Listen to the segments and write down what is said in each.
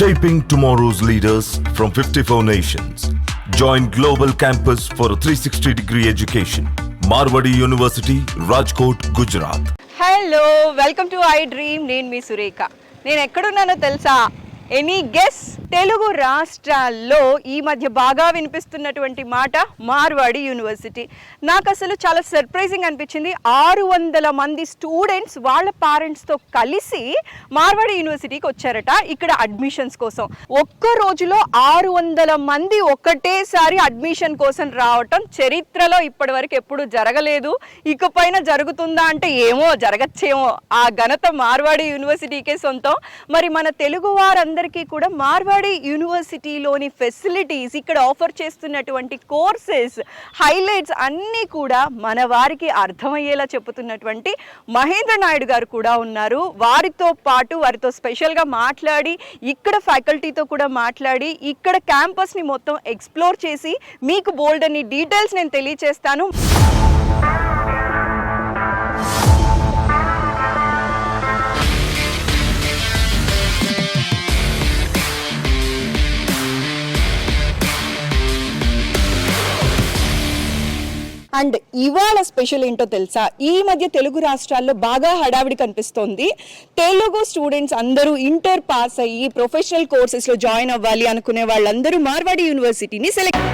Shaping tomorrow's leaders from 54 nations. Join Global Campus for a 360 degree education. Marwadi University, Rajkot, Gujarat. Hello welcome to iDream నేను మీ సురేఖ నేను ఎక్కడున్నానో తెలుసా any guess Telugu రాష్ట్రాల్లో ఈ మధ్య బాగా వినిపిస్తున్నటువంటి మాట మార్వాడి యూనివర్సిటీ. నాకు అసలు చాలా సర్ప్రైజింగ్ అనిపించింది. ఆరు వందల మంది స్టూడెంట్స్ వాళ్ళ పేరెంట్స్తో కలిసి మార్వాడి యూనివర్సిటీకి వచ్చారట ఇక్కడ అడ్మిషన్స్ కోసం. ఒక్క రోజులో ఆరు వందల మంది ఒకటేసారి అడ్మిషన్ కోసం రావటం చరిత్రలో ఇప్పటివరకు ఎప్పుడు జరగలేదు. ఇకపైన జరుగుతుందా అంటే ఏమో జరగచ్చేమో. ఆ ఘనత మార్వాడి యూనివర్సిటీకే సొంతం. మరి మన తెలుగు వారందరికీ కూడా మార్వాడి యూనివర్సిటీలోని ఫెసిలిటీస్ ఇక్కడ ఆఫర్ చేస్తున్నటువంటి కోర్సెస్ హైలైట్స్ అన్నీ కూడా మన వారికి అర్థమయ్యేలా చెబుతున్నటువంటి మహేంద్ర నాయుడు గారు కూడా ఉన్నారు. వారితో పాటు వారితో స్పెషల్గా మాట్లాడి ఇక్కడ ఫ్యాకల్టీతో కూడా మాట్లాడి ఇక్కడ క్యాంపస్ని మొత్తం ఎక్స్ప్లోర్ చేసి మీకు బోల్డ్ అని డీటెయిల్స్ నేను తెలియచేస్తాను. అండ్ ఇవాళ స్పెషల్ ఏంటో తెలుసా? ఈ మధ్య తెలుగు రాష్ట్రాల్లో బాగా హడావిడి కనిపిస్తోంది. తెలుగు స్టూడెంట్స్ అందరూ ఇంటర్ పాస్ అయ్యి ప్రొఫెషనల్ కోర్సెస్లో జాయిన్ అవ్వాలి అనుకునే వాళ్ళందరూ మార్వాడి యూనివర్సిటీని సెలెక్ట్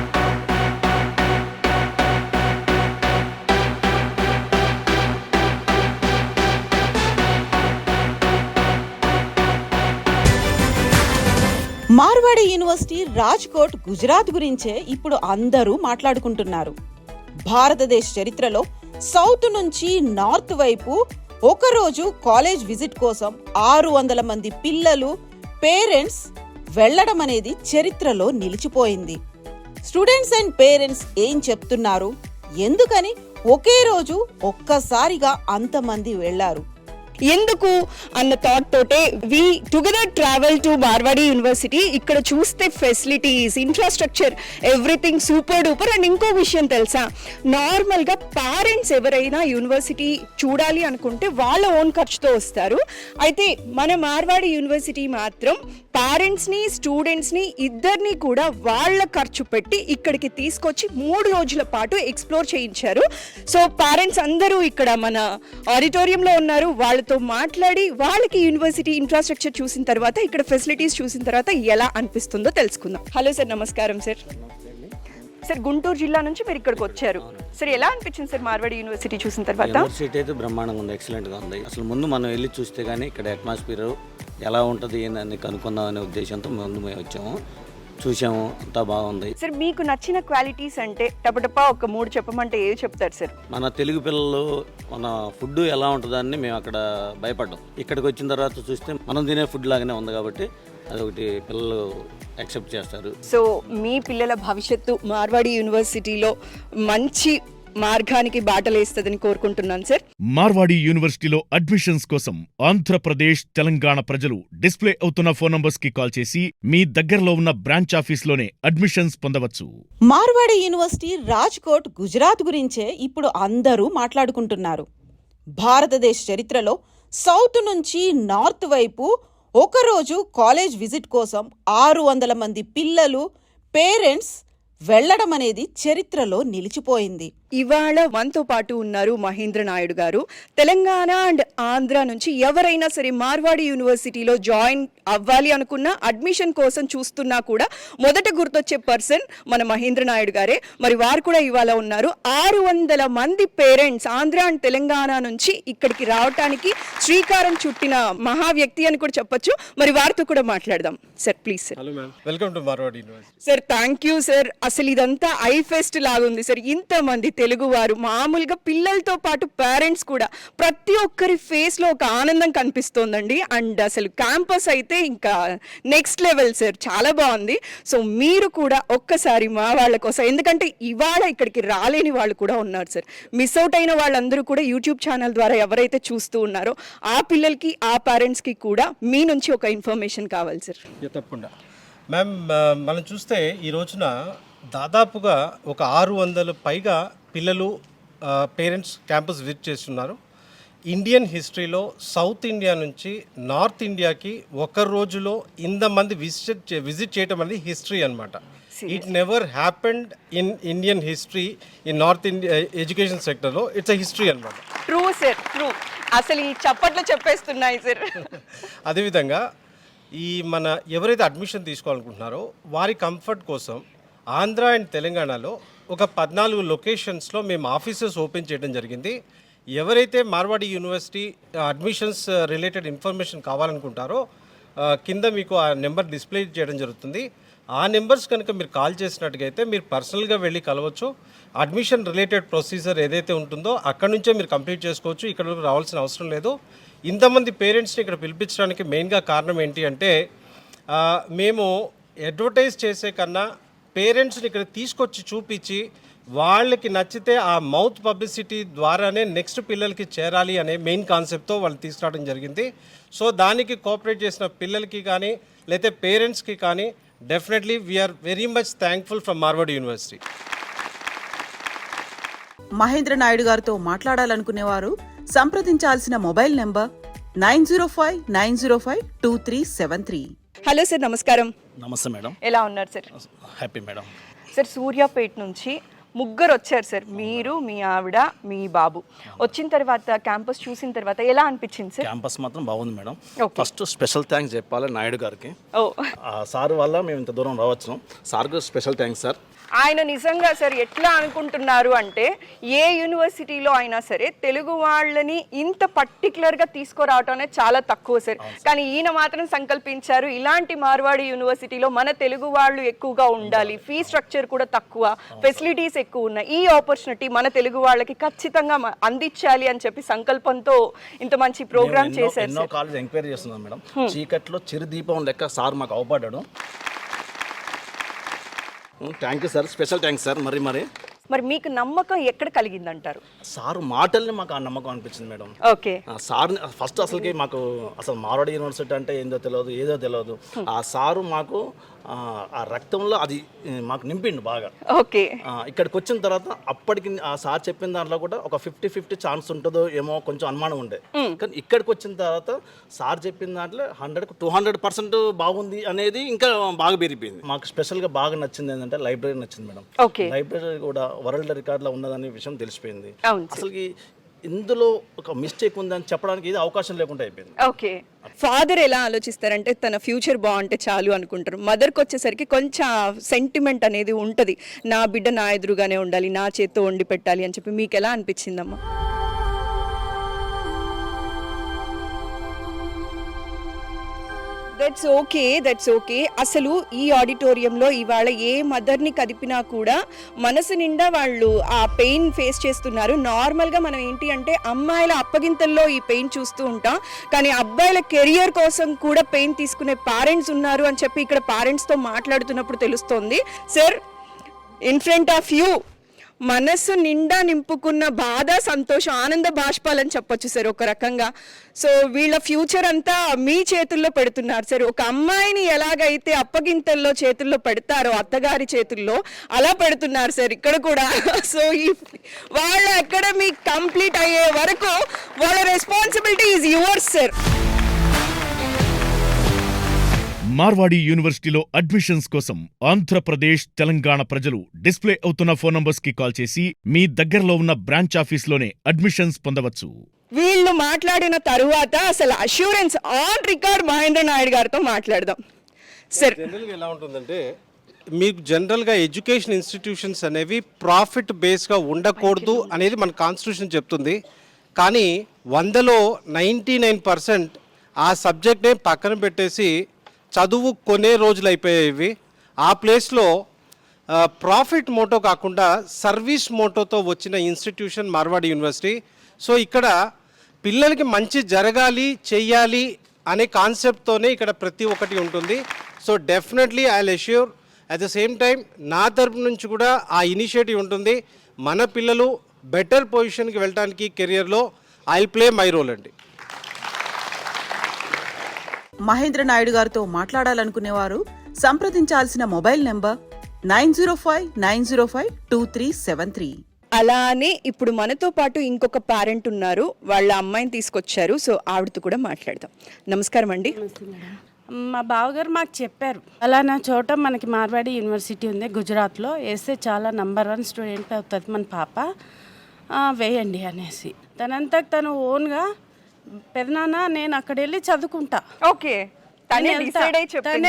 మార్వాడి యూనివర్సిటీ రాజ్కోట్ గుజరాత్ గురించే ఇప్పుడు అందరూ మాట్లాడుకుంటున్నారు. భారతదేశ చరిత్రలో సౌత్ నుంచి నార్త్ వైపు ఒకరోజు కాలేజ్ విజిట్ కోసం ఆరు వందల మంది పిల్లలు పేరెంట్స్ వెళ్ళడం అనేది చరిత్రలో నిలిచిపోయింది. స్టూడెంట్స్ అండ్ పేరెంట్స్ ఏం చెప్తున్నారు? ఎందుకని ఒకే రోజు ఒక్కసారిగా అంతమంది వెళ్ళారు ఎందుకు అన్న థాట్ తోటే we together travel to Marwadi University ఇక్కడ చూస్తే facilities infrastructure everything super duper and ఇంకో విషయం తెలుసా? నార్మల్గా పేరెంట్స్ ఎవరైనా యూనివర్సిటీ చూడాలి అనుకుంటే వాళ్ళ ఓన్ ఖర్చుతో వస్తారు. అయితే మన మార్వాడి యూనివర్సిటీ మాత్రం పేరెంట్స్ని స్టూడెంట్స్ని ఇద్దరిని కూడా వాళ్ళ ఖర్చు పెట్టి ఇక్కడికి తీసుకొచ్చి మూడు రోజుల పాటు ఎక్స్ప్లోర్ చేయించారు. సో పేరెంట్స్ అందరూ ఇక్కడ మన ఆడిటోరియంలో ఉన్నారు. వాళ్ళతో మాట్లాడి వాళ్ళకి యూనివర్సిటీ ఇన్ఫ్రాస్ట్రక్చర్ చూసిన తర్వాత ఇక్కడ ఫెసిలిటీస్ చూసిన తర్వాత ఎలా అనిపిస్తుందో తెలుసుకుందాం. హలో సార్ నమస్కారం సార్ సార్ గుంటూరు జిల్లా నుంచి మీరు ఇక్కడికి వచ్చారు. సార్ ఎలా అనిపించింది సార్ మార్వాడి యూనివర్సిటీ చూసిన తర్వాత? యూనివర్సిటీ అయితే బ్రహ్మాండంగా ఉంది ఎక్సలెంట్గా ఉంది. అసలు ముందు మనం వెళ్ళి చూస్తే కానీ ఇక్కడ అట్మాస్ఫియర్ ఎలా ఉంటుంది ఏందని కనుక్కుందాం అనే ఉద్దేశంతో ముందు మేము వచ్చాము. చూసాము అంతా బాగుంది. సార్ మీకు నచ్చిన క్వాలిటీస్ అంటే టపటపా ఒక మూడు చెప్పమంటే ఏవి చెప్తారు సార్? మన తెలుగు పిల్లలు మన ఫుడ్ ఎలా ఉంటుందని మేము అక్కడ భయపడ్డాం. ఇక్కడికి వచ్చిన తర్వాత చూస్తే మనం తినే ఫుడ్ లాగానే ఉంది కాబట్టి అదొకటి పిల్లలు యాక్సెప్ట్ చేస్తారు. సో మీ పిల్లల భవిష్యత్తు మార్వాడి యూనివర్సిటీలో మంచి మార్గానికి బాటలేస్తుందని కోరుకుంటున్నాను సార్. మార్వాడి యూనివర్సిటీలో అడ్మిషన్స్ కోసం ఆంధ్రప్రదేశ్ తెలంగాణ ప్రజలు డిస్ప్లే అవుతున్న ఫోన్ నంబర్స్కి కాల్ చేసి మీ దగ్గరలో ఉన్న బ్రాంచ్ ఆఫీస్లోనే అడ్మిషన్స్ పొందవచ్చు. మార్వాడి యూనివర్సిటీ రాజ్కోట్ గుజరాత్ గురించే ఇప్పుడు అందరూ మాట్లాడుకుంటున్నారు. భారతదేశ చరిత్రలో సౌత్ నుంచి నార్త్ వైపు ఒకరోజు కాలేజ్ విజిట్ కోసం ఆరు వందల మంది పిల్లలు పేరెంట్స్ వెళ్ళడం అనేది చరిత్రలో నిలిచిపోయింది. ఇవాళ మనతో పాటు ఉన్నారు మహేంద్ర నాయుడు గారు. తెలంగాణ అండ్ ఆంధ్ర నుంచి ఎవరైనా సరే మార్వాడి యూనివర్సిటీలో జాయిన్ అవ్వాలి అనుకున్నా అడ్మిషన్ కోసం చూస్తున్నా కూడా మొదట గుర్తొచ్చే పర్సన్ మన మహేంద్ర నాయుడు గారే. మరి వారు కూడా ఇవాళ ఉన్నారు. ఆరు వందల మంది పేరెంట్స్ ఆంధ్ర అండ్ తెలంగాణ నుంచి ఇక్కడికి రావటానికి శ్రీకారం చుట్టిన మహా వ్యక్తి అని కూడా చెప్పొచ్చు. మరి వారితో కూడా మాట్లాడదాం. Sir please sir. Welcome to Marwadi University sir thank you sir. అసలు ఇదంతా ఐ ఫెస్ట్ లాగుంది సార్. ఇంతమంది తెలుగువారు మామూలుగా పిల్లలతో పాటు పేరెంట్స్ కూడా ప్రతి ఒక్కరి ఫేస్లో ఒక ఆనందం కనిపిస్తోందండి. అండ్ అసలు క్యాంపస్ అయితే ఇంకా నెక్స్ట్ లెవెల్ సార్ చాలా బాగుంది. సో మీరు కూడా ఒక్కసారి మా వాళ్ళ కోసం ఎందుకంటే ఇవాళ ఇక్కడికి రాలేని వాళ్ళు కూడా ఉన్నారు సార్ మిస్ అవుట్ అయిన వాళ్ళందరూ కూడా యూట్యూబ్ ఛానల్ ద్వారా ఎవరైతే చూస్తూ ఉన్నారో ఆ పిల్లలకి ఆ పేరెంట్స్కి కూడా మీ నుంచి ఒక ఇన్ఫర్మేషన్ కావాలి సార్ తప్పకుండా. మ్యామ్ మనం చూస్తే ఈ రోజున దాదాపుగా ఒక ఆరు వందల పైగా పిల్లలు పేరెంట్స్ క్యాంపస్ విజిట్ చేస్తున్నారు. ఇండియన్ హిస్టరీలో సౌత్ ఇండియా నుంచి నార్త్ ఇండియాకి ఒక రోజులో ఇంతమంది విజిట్ విజిట్ చేయటం అనేది హిస్టరీ అనమాట it never happened in Indian history in north India education సెక్టర్లో ఇట్స్ అ హిస్టరీ అనమాట ట్రూ సార్ ట్రూ అసలు ఈ చప్పట్లు చెప్పేస్తున్నాయి సార్ అదేవిధంగా ఈ మన ఎవరైతే అడ్మిషన్ తీసుకోవాలనుకుంటున్నారో వారి కంఫర్ట్ కోసం ఆంధ్ర అండ్ తెలంగాణలో ఒక పద్నాలుగు లొకేషన్స్లో మేము ఆఫీసెస్ ఓపెన్ చేయడం జరిగింది. ఎవరైతే Marwadi University admissions related information కావాలనుకుంటారో కింద మీకు ఆ నెంబర్ డిస్ప్లే చేయడం జరుగుతుంది. ఆ నెంబర్స్ కనుక మీరు కాల్ చేసినట్టుగా అయితే మీరు పర్సనల్గా వెళ్ళి కలవచ్చు. అడ్మిషన్ రిలేటెడ్ ప్రొసీజర్ ఏదైతే ఉంటుందో అక్కడ నుంచే మీరు కంప్లీట్ చేసుకోవచ్చు. ఇక్కడ రావాల్సిన అవసరం లేదు. ఇంతమంది పేరెంట్స్ని ఇక్కడ పిలిపించడానికి మెయిన్గా కారణం ఏంటి అంటే మేము అడ్వర్టైజ్ చేసే కన్నా పేరెంట్స్ని ఇక్కడ తీసుకొచ్చి చూపించి వాళ్ళకి నచ్చితే ఆ మౌత్ పబ్లిసిటీ ద్వారానే నెక్స్ట్ పిల్లలకి చేరాలి అనే మెయిన్ కాన్సెప్ట్తో వాళ్ళు తీసుకురావడం జరిగింది. సో దానికి కోఆపరేట్ చేసిన పిల్లలకి కానీ లేకపోతే పేరెంట్స్కి కానీ definitely we're very much thankful from Marwadi University Mahendra Naidu గారితో మాట్లాడాలనుకునేవారు సంప్రదించాల్సిన mobile number nine zero five nine zero five two three seven three. Hello sir నమస్కారం. నమస్తే మేడం. ఎలా ఉన్నారు sir? Happy madam. Sir Suryapet నుంచి ముగ్గురు వచ్చారు సార్ మీరు మీ ఆవిడ మీ బాబు. వచ్చిన తర్వాత క్యాంపస్ చూసిన తర్వాత ఎలా అనిపించింది సార్? క్యాంపస్ మాత్రం బాగుంది మేడం. ఫస్ట్ స్పెషల్ థ్యాంక్స్ చెప్పాలి నాయుడు గారికి. సార్ వల్ల మేము ఇంత దూరం రావచ్చు సార్కు స్పెషల్ థ్యాంక్స్ సార్. ఆయన నిజంగా సార్ ఎట్లా అనుకుంటున్నారు అంటే ఏ యూనివర్సిటీలో అయినా సరే తెలుగు వాళ్ళని ఇంత పర్టికులర్గా తీసుకురావటం అనేది చాలా తక్కువ సార్. కానీ ఈయన మాత్రం సంకల్పించారు ఇలాంటి మార్వాడి యూనివర్సిటీలో మన తెలుగు వాళ్ళు ఎక్కువగా ఉండాలి ఫీ స్ట్రక్చర్ కూడా తక్కువ ఫెసిలిటీస్ ఎక్కువ ఉన్నాయి. ఈ ఆపర్చునిటీ మన తెలుగు వాళ్ళకి ఖచ్చితంగా అందించాలి అని చెప్పి సంకల్పంతో ఇంత మంచి ప్రోగ్రామ్ చేశారు ఎంక్వైరీ చేస్తున్నాం మేడం. చీకట్లో చిరు దీపం లెక్క సార్ మాకు అవపడ్డాడు. Thank you sir special thanks sir మరి మరి. మరి మీకు నమ్మకం ఎక్కడ కలిగిందంటారు? సార్ మాటల్ని మాకు ఆ నమ్మకం అనిపించింది మేడం. ఓకే. సార్ ఫస్ట్ అసలుకి మాకు అసలు మార్వాడి యూనివర్సిటీ అంటే ఏందో తెలియదు ఏదో తెలియదు ఆ సారు మాకు ఆ, రక్తంలో అది మాకు నింపిండు బాగా. ఓకే. ఇక్కడికి వచ్చిన తర్వాత అప్పటికి ఆ సార్ చెప్పిన దాంట్లో కూడా ఒక ఫిఫ్టీ ఫిఫ్టీ ఛాన్స్ ఉంటుందో ఏమో కొంచెం అనుమానం ఉండే. కానీ ఇక్కడికి వచ్చిన తర్వాత సార్ చెప్పిన దాంట్లో హండ్రెడ్ టూ హండ్రెడ్ పర్సెంట్ బాగుంది అనేది ఇంకా బాగా పెరిగిపోయింది మాకు స్పెషల్గా బాగా నచ్చింది ఏంటంటే లైబ్రరీ నచ్చింది మేడం. లైబ్రరీ కూడా వరల్డ్ రికార్డులో ఉన్నదనే విషయం తెలిసిపోయింది. అసలుకి ఇందులో ఒక మిస్టేక్ ఉందని చెప్పడానికి ఇది అవకాశం లేకుండా అయిపోయింది. ఓకే ఫాదర్ ఎలా ఆలోచిస్తారంటే తన ఫ్యూచర్ బాగుంటే చాలు అనుకుంటారు. మదర్కి వచ్చేసరికి కొంచెం సెంటిమెంట్ అనేది ఉంటుంది. నా బిడ్డ నా ఎదురుగానే ఉండాలి నా చేత్తో వండి పెట్టాలి అని చెప్పి మీకు ఎలా అనిపించిందమ్మా? దట్స్ ఓకే దట్స్ ఓకే అసలు ఈ ఆడిటోరియంలో ఇవాళ ఏ మదర్ని కదిపినా కూడా మనసు నిండా వాళ్ళు ఆ పెయిన్ ఫేస్ చేస్తున్నారు. నార్మల్గా మనం ఏంటి అంటే అమ్మాయిల అప్పగింతల్లో ఈ పెయిన్ చూస్తూ ఉంటాం. కానీ అబ్బాయిల కెరియర్ కోసం కూడా పెయిన్ తీసుకునే పేరెంట్స్ ఉన్నారు అని చెప్పి ఇక్కడ పేరెంట్స్తో మాట్లాడుతున్నప్పుడు తెలుస్తోంది. Sir in front of you మనస్సు నిండా నింపుకున్న బాధ సంతోషం ఆనంద బాష్పాలని చెప్పొచ్చు సార్ ఒక రకంగా. సో వీళ్ళ ఫ్యూచర్ అంతా మీ చేతుల్లో పెడుతున్నారు సార్. ఒక అమ్మాయిని ఎలాగైతే అప్పగింతల్లో చేతుల్లో పెడతారో అత్తగారి చేతుల్లో అలా పెడుతున్నారు సార్ ఇక్కడ కూడా. సో ఈ వాళ్ళ అకాడమీ కంప్లీట్ అయ్యే వరకు వాళ్ళ responsibility is yours sir. Marwadi యూనివర్సిటీలో అడ్మిషన్స్ కోసం ఆంధ్రప్రదేశ్ తెలంగాణ ప్రజలు డిస్ప్లే అవుతున్న ఫోన్ నంబర్స్కి కాల్ చేసి మీ దగ్గరలో ఉన్న బ్రాంచ్ ఆఫీస్లోనే అడ్మిషన్స్ పొందవచ్చు. వీళ్ళు మాట్లాడిన తరువాత అసలు assurance on record Mahendra Naidu గారితో మాట్లాడదాం. సార్. జనరల్గా ఎలా ఉంటుందంటే మీకు జనరల్గా ఎడ్యుకేషన్ ఇన్స్టిట్యూషన్స్ అనేవి ప్రాఫిట్ బేస్గా ఉండకూడదు అనేది మన కాన్స్టిట్యూషన్ చెప్తుంది. కానీ వందలో నైంటీ నైన్ పర్సెంట్ ఆ సబ్జెక్ట్నే పక్కన పెట్టేసి చదువు కొనే రోజులు అయిపోయేవి ఆ ప్లేస్లో ప్రాఫిట్ మోటో కాకుండా సర్వీస్ మోటోతో వచ్చిన ఇన్స్టిట్యూషన్ మార్వాడి యూనివర్సిటీ. సో ఇక్కడ పిల్లలకి మంచి జరగాలి చెయ్యాలి అనే కాన్సెప్ట్తోనే ఇక్కడ ప్రతి ఒక్కటి ఉంటుంది. So definitely I assure at the same time నా తరపు నుంచి కూడా ఆ ఇనిషియేటివ్ ఉంటుంది. మన పిల్లలు బెటర్ పొజిషన్కి వెళ్ళడానికి కెరియర్లో ఐ ప్లే మై రోల్ అండి. మహేంద్ర నాయుడు గారితో మాట్లాడాలనుకునేవారు సంప్రదించాల్సిన mobile number nine zero five nine zero five two three seven three. అలానే ఇప్పుడు మనతో పాటు ఇంకొక పేరెంట్ ఉన్నారు వాళ్ళ అమ్మాయిని తీసుకొచ్చారు సో ఆవిడతో కూడా మాట్లాడదాం. నమస్కారం అండి. మా బావగారు మాకు చెప్పారు అలా నా చోట మనకి మార్వాడి యూనివర్సిటీ ఉంది గుజరాత్లో. వేస్తే చాలా నంబర్ వన్ స్టూడెంట్ అవుతుంది మన పాప. ఆ, వేయండి అనేసి. తనంతా తను ఓన్గా పెదనాన్న నేను అక్కడ వెళ్ళి చదువుకుంటా. ఓకే. తనే.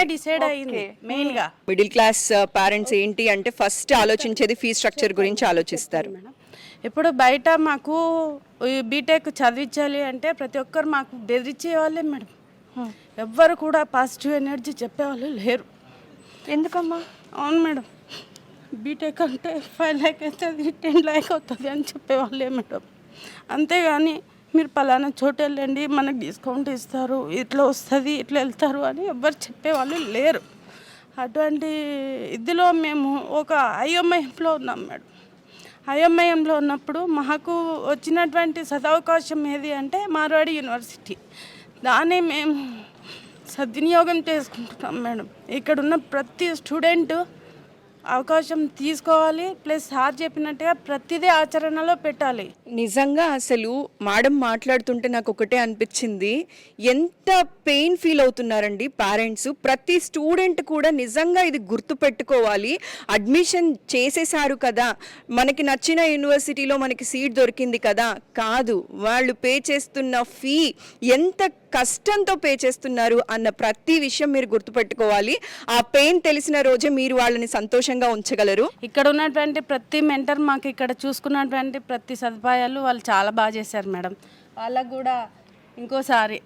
డిసైడ్ మిడిల్ క్లాస్ పేరెంట్స్ ఏంటి అంటే ఫస్ట్ ఆలోచించేది ఫీ స్ట్రక్చర్ గురించి ఆలోచిస్తారు. ఇప్పుడు బయట మాకు బీటెక్ చదివించాలి అంటే ప్రతి ఒక్కరు మాకు బెదిరించే వాళ్ళే మేడం ఎవ్వరు కూడా పాజిటివ్ ఎనర్జీ చెప్పేవాళ్ళు లేరు. ఎందుకమ్మా? అవును మేడం. బీటెక్ అంటే ఫైవ్ ల్యాక్ అవుతుంది టెన్ ల్యాక్ అవుతుంది అని చెప్పేవాళ్ళే మేడం. అంతేగాని మీరు పలానా చోటు వెళ్ళండి మనకు డిస్కౌంట్ ఇస్తారు ఇట్లా వస్తుంది ఇట్లా వెళ్తారు అని ఎవ్వరు చెప్పేవాళ్ళు లేరు. అటువంటి ఇదిలో మేము ఒక అయోమయంలో ఉన్నాం మేడం. అయోమయంలో ఉన్నప్పుడు మాకు వచ్చినటువంటి సదవకాశం ఏది అంటే మార్వాడి యూనివర్సిటీ. దాన్ని మేము సద్వినియోగం చేసుకుంటున్నాం మేడం. ఇక్కడ ఉన్న ప్రతి స్టూడెంట్ అవకాశం తీసుకోవాలి ప్లస్ సార్ చెప్పినట్టుగా ప్రతిదీ ఆచరణలో పెట్టాలి. నిజంగా అసలు మేడం మాట్లాడుతుంటే నాకు ఒకటే అనిపించింది. ఎంత పెయిన్ ఫీల్ అవుతున్నారండి పేరెంట్స్ ప్రతి స్టూడెంట్ కూడా నిజంగా ఇది గుర్తు పెట్టుకోవాలి. అడ్మిషన్ చేసేసారు కదా. మనకి నచ్చిన యూనివర్సిటీలో మనకి సీట్ దొరికింది కదా. కాదు వాళ్ళు పే చేస్తున్న ఫీ ఎంత కష్టంతో పే చేస్తున్నారు అన్న ప్రతి విషయం మీరు గుర్తుపెట్టుకోవాలి ఆ పెయిన్ తెలిసిన రోజే మీరు వాళ్ళని సంతోషంగా ఉంచగలరు? ఇక్కడ ఉన్నటువంటి ప్రతి మెంటర్ మాకు ఇక్కడ చూసుకున్నటువంటి ప్రతి సదుపాయాలు వాళ్ళు చాలా బాగా చేశారు మేడం. వాళ్ళకు కూడా ఇంకోసారి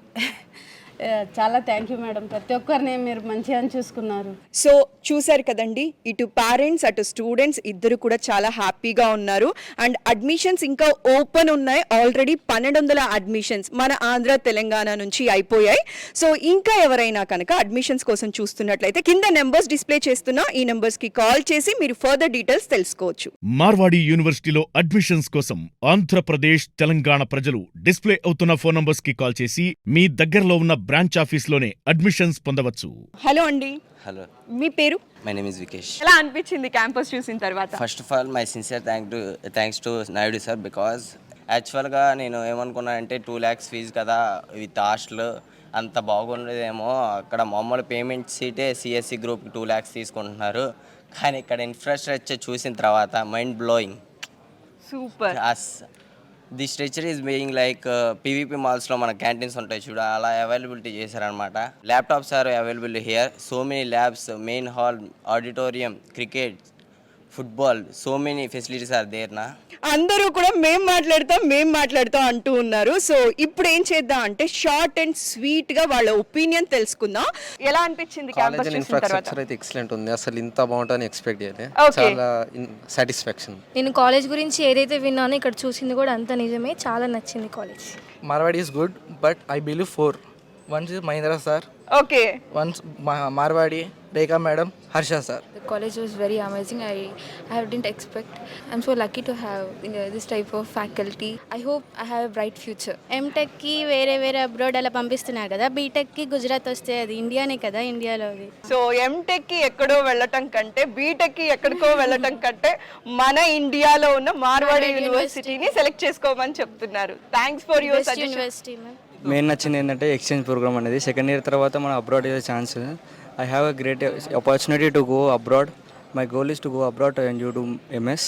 చాలా థ్యాంక్ యూ మేడం ప్రతి ఒక్కరిని మీరు మంచిగా చూసుకున్నారు. సో చూశారు కదండి ఇటు పేరెంట్స్ అటు స్టూడెంట్స్ ఇద్దరు కూడా చాలా హ్యాపీగా ఉన్నారు. అండ్ అడ్మిషన్స్ ఇంకా ఓపెన్ ఉన్నాయి. ఆల్రెడీ పన్నెండు వందల అడ్మిషన్స్ మన ఆంధ్ర తెలంగాణ నుంచి అయిపోయాయి. సో ఇంకా ఎవరైనా కనుక అడ్మిషన్స్ కోసం చూస్తున్నట్లయితే కింద నెంబర్స్ డిస్ప్లే చేస్తున్నా ఈ నెంబర్స్కి కాల్ చేసి మీరు ఫర్దర్ డీటెయిల్స్ తెలుసుకోవచ్చు. మార్వాడి యూనివర్సిటీలో అడ్మిషన్స్ కోసం ఆంధ్రప్రదేశ్ తెలంగాణ ప్రజలు డిస్ప్లే అవుతున్న ఫోన్ నంబర్స్కి కాల్ చేసి మీ దగ్గరలో ఉన్న బ్రాంచ్ ఆఫీస్లోనే అడ్మిషన్స్ పొందవచ్చు. హలో అండి. హలో. మీ పేరు? మై నేమ్ ఇస్ వికేష్ ఎలా అనిపించింది క్యాంపస్ చూసిన తర్వాత? First of all my sincere thank to thanks to Naidu sir because యాక్చువల్గా నేను ఏమనుకున్నానంటే టూ ల్యాక్స్ ఫీజు కదా విత్ హాస్టల్ అంత బాగుండేదేమో. అక్కడ మామూలు పేమెంట్ సీటే సిఎస్సి గ్రూప్ టూ ల్యాక్స్ తీసుకుంటున్నారు. కానీ ఇక్కడ ఇన్ఫ్రాస్ట్రక్చర్ చూసిన తర్వాత mind blowing super as the structure is being like PVP మాల్స్లో మన క్యాంటీన్స్ ఉంటాయి చూడ అలా అవైలబిలిటీ చేశారనమాట laptops are available here so many labs main hall auditorium cricket football so many facilities are there నా అందరూ కూడా మేం మాట్లాడతాం మేం మాట్లాడతాం అంటూ ఉన్నారు. సో ఇప్పుడు ఏం చేద్దాం అంటే షార్ట్ అండ్ స్వీట్గా వాళ్ళ ఒపీనియన్ తెలుసుకుందాం. ఎలా అనిపించింది క్యాంపస్ కాలేజ్ చూసిన తర్వాత? ఇన్ఫ్రాస్ట్రక్చర్ అయితే ఎక్సలెంట్ ఉంది. అసలు ఇంత బాగుంటుందని ఎక్స్పెక్ట్ చేయలే. Okay. చాలా సాటిస్ఫాక్షన్ నేను కాలేజ్ గురించి ఏదైతే విన్నానో ఇక్కడ చూసింది కూడా అంత నిజమే. చాలా నచ్చింది college Marwadi is good, but I believe four. Once Mahendra sir okay once Marwadi Rekha madam Harsha sir college was very amazing I have didn't expect I'm so lucky to have this type of faculty I hope I have bright future ఎంటెక్కి వేరే వేరే abroad అలా పంపిస్తున్నారు కదా. బీటెక్కి గుజరాత్ వస్తే అది ఇండియానే కదా ఇండియాలో అది. సో ఎంటెక్కి ఎక్కడో వెళ్ళటం కంటే బీటెక్కి ఎక్కడికో వెళ్ళటం కంటే మన ఇండియాలో ఉన్న మార్వాడి యూనివర్సిటీని సెలెక్ట్ చేసుకోమని చెప్తున్నారు. Thanks for your university main నచ్చింది ఏంటంటే ఎక్స్చేంజ్ ప్రోగ్రామ్ అనేది. సెకండ్ ఇయర్ తర్వాత మనం అబ్రాడ్ అయ్యే chance I have a great opportunity to go abroad my goal is to go abroad and you do MS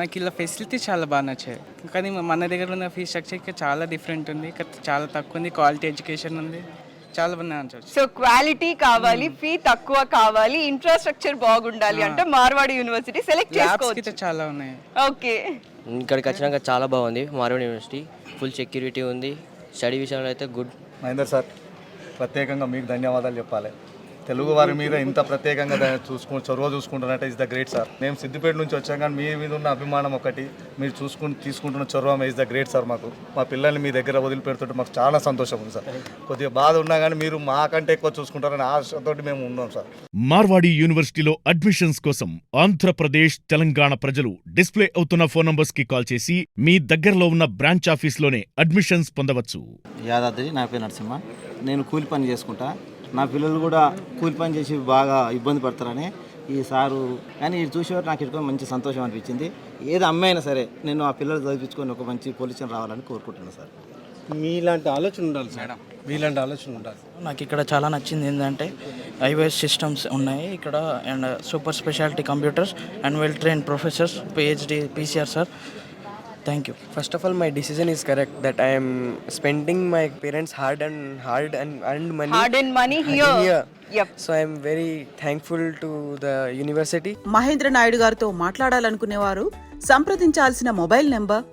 నాకు ఇలా ఫెసిలిటీ చాలా బాగా నచ్చాయి. కానీ మన దగ్గర ఉన్న ఫీ స్ట్రక్చర్ చాలా డిఫరెంట్ ఉంది. చాలా తక్కువ ఉంది. క్వాలిటీ ఎడ్యుకేషన్ ఉంది. చాలా బాగా సో క్వాలిటీ కావాలి ఫీ తక్కువ కావాలి ఇన్ఫ్రాస్ట్రక్చర్ బాగుండాలి అంటే మార్వాడి యూనివర్సిటీ సెలెక్ట్ చేసుకోవచ్చు. చాలా ఉన్నాయి. ఓకే ఇక్కడికి వచ్చినాక చాలా బాగుంది. మార్వాడి యూనివర్సిటీ ఫుల్ సెక్యూరిటీ ఉంది. స్టడీ విషయంలో అయితే గుడ్. మహేందర్ సార్ ప్రత్యేకంగా మీకు ధన్యవాదాలు చెప్పాలి. తెలుగు వారి మీద ఇంత ప్రత్యేకంగా దా- చూసుకు చొరవ చూసుకుంటున్నట్టే ఇస్ ద గ్రేట్ సార్ మేము సిద్దిపేట నుంచి వచ్చాం కానీ మీ మీద ఉన్న అభిమానం ఒకటి మీరు చూసుకుని తీసుకుంటున్న చొరవ ఇస్ ద గ్రేట్ సార్ మాకు. మా పిల్లల్ని మీ దగ్గర వదిలిపెడుతుంటే మాకు చాలా సంతోషం ఉంది సార్ కొద్దిగా బాధ ఉన్నా కానీ మీరు మాకంటే ఎక్కువ చూసుకుంటారని ఆశతోటి మేము ఉన్నాం సార్ మార్వాడి యూనివర్సిటీలో అడ్మిషన్స్ కోసం ఆంధ్రప్రదేశ్ తెలంగాణ ప్రజలు డిస్ప్లే అవుతున్న ఫోన్ నంబర్స్కి కాల్ చేసి మీ దగ్గరలో ఉన్న బ్రాంచ్ ఆఫీస్లోనే అడ్మిషన్స్ పొందవచ్చు. యాదాద్రి నా పేరు నరసింహ. నేను కూలి పని చేసుకుంటా. నా పిల్లలు కూడా కూలి పని చేసి బాగా ఇబ్బంది పడతారని ఈ సారు కానీ ఇది చూసేవారు నాకు ఇక్కడ మంచి సంతోషం అనిపించింది. ఏది అమ్మాయినా సరే నేను ఆ పిల్లలు చదివించుకొని ఒక మంచి పొజిషన్ రావాలని కోరుకుంటున్నాను సార్. మీలాంటి ఆలోచన ఉండాలి సార్. మీలాంటి ఆలోచన ఉండాలి. నాకు ఇక్కడ చాలా నచ్చింది ఏంటంటే ఐవైఎస్ సిస్టమ్స్ ఉన్నాయి. ఇక్కడ and super speciality computers and well train professors PhD PCR sir. Thank you First of all, my decision is correct that I am spending my parents' hard and hard and earned money. Hard-earned money here. Yep. So I am very thankful to the university. Mahendra Naidu గారితో మాట్లాడాలనుకునేవారు సంప్రదించాల్సిన mobile number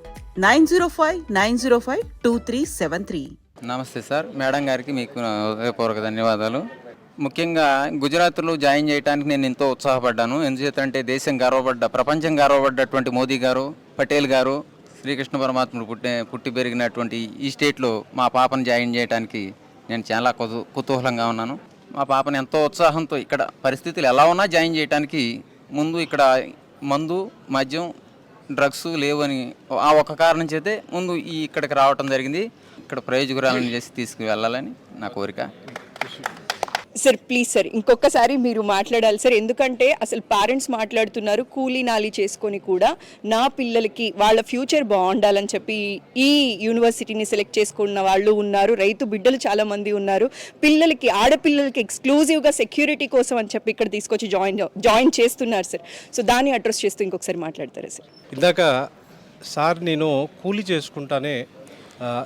nine zero five nine zero five two three seven three నమస్తే sir madam గారికి మీకు నా హృదయపూర్వక ధన్యవాదాలు ముఖ్యంగా గుజరాత్లో జాయిన్ చేయడానికి నేను ఎంతో ఉత్సాహపడ్డాను ఎందుచేతంటే దేశం గర్వపడ్డ ప్రపంచం గర్వపడ్డటువంటి మోదీ గారు పటేల్ గారు శ్రీకృష్ణ పరమాత్ముడు పుట్టి పుట్టి పెరిగినటువంటి ఈ స్టేట్లో మా పాపను జాయిన్ చేయడానికి నేను చాలా కుతూ కుతూహలంగా ఉన్నాను. మా పాపను ఎంతో ఉత్సాహంతో ఇక్కడ పరిస్థితులు ఎలా ఉన్నా జాయిన్ చేయడానికి ముందు ఇక్కడ మందు మద్యం డ్రగ్స్ లేవని ఆ ఒక్క కారణం చేతే ముందు ఈ ఇక్కడికి రావటం జరిగింది. ఇక్కడ ప్రయోజకురాలను చేసి తీసుకువెళ్ళాలని నా కోరిక. సార్ ప్లీజ్ సార్ ఇంకొకసారి మీరు మాట్లాడాలి సార్. ఎందుకంటే అసలు పేరెంట్స్ మాట్లాడుతున్నారు కూలీ నాలి చేసుకొని కూడా నా పిల్లలకి వాళ్ళ ఫ్యూచర్ బాగుండాలని చెప్పి ఈ యూనివర్సిటీని సెలెక్ట్ చేసుకున్న వాళ్ళు ఉన్నారు. రైతు బిడ్డలు చాలామంది ఉన్నారు. పిల్లలకి ఆడపిల్లలకి ఎక్స్క్లూజివ్గా సెక్యూరిటీ కోసం అని చెప్పి ఇక్కడ తీసుకొచ్చి జాయిన్ జాయిన్ చేస్తున్నారు సార్. సో దాన్ని అడ్రస్ చేస్తూ ఇంకొకసారి మాట్లాడతారా సార్? ఇందాక సార్ నేను కూలీ చేసుకుంటానే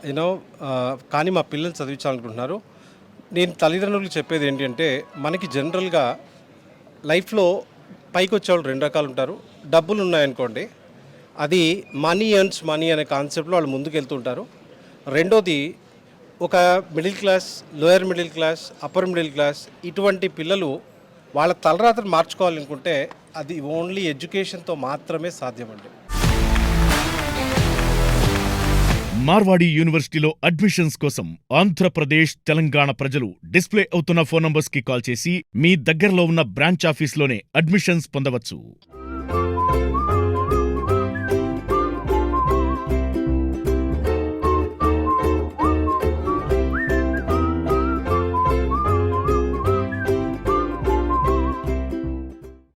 యూనో కానీ మా పిల్లలు చదివించాలనుకుంటున్నారు. నేను తల్లిదండ్రులకు చెప్పేది ఏంటంటే మనకి జనరల్గా లైఫ్లో పైకి వచ్చేవాళ్ళు రెండు రకాలు ఉంటారు. డబ్బులు ఉన్నాయనుకోండి అది మనీ ఎర్న్స్ మనీ అనే కాన్సెప్ట్లో వాళ్ళు ముందుకు వెళ్తుంటారు రెండోది ఒక middle class lower middle class upper middle class ఇటువంటి పిల్లలు వాళ్ళ తలరాత్రి మార్చుకోవాలనుకుంటే అది ఓన్లీ ఎడ్యుకేషన్తో మాత్రమే సాధ్యమండి. మార్వాడి యూనివర్సిటీలో అడ్మిషన్స్ కోసం ఆంధ్రప్రదేశ్ తెలంగాణ ప్రజలు డిస్ప్లే అవుతున్న ఫోన్ నంబర్స్కి కాల్ చేసి మీ దగ్గరలో ఉన్న బ్రాంచ్ ఆఫీస్లోనే అడ్మిషన్స్ పొందవచ్చు.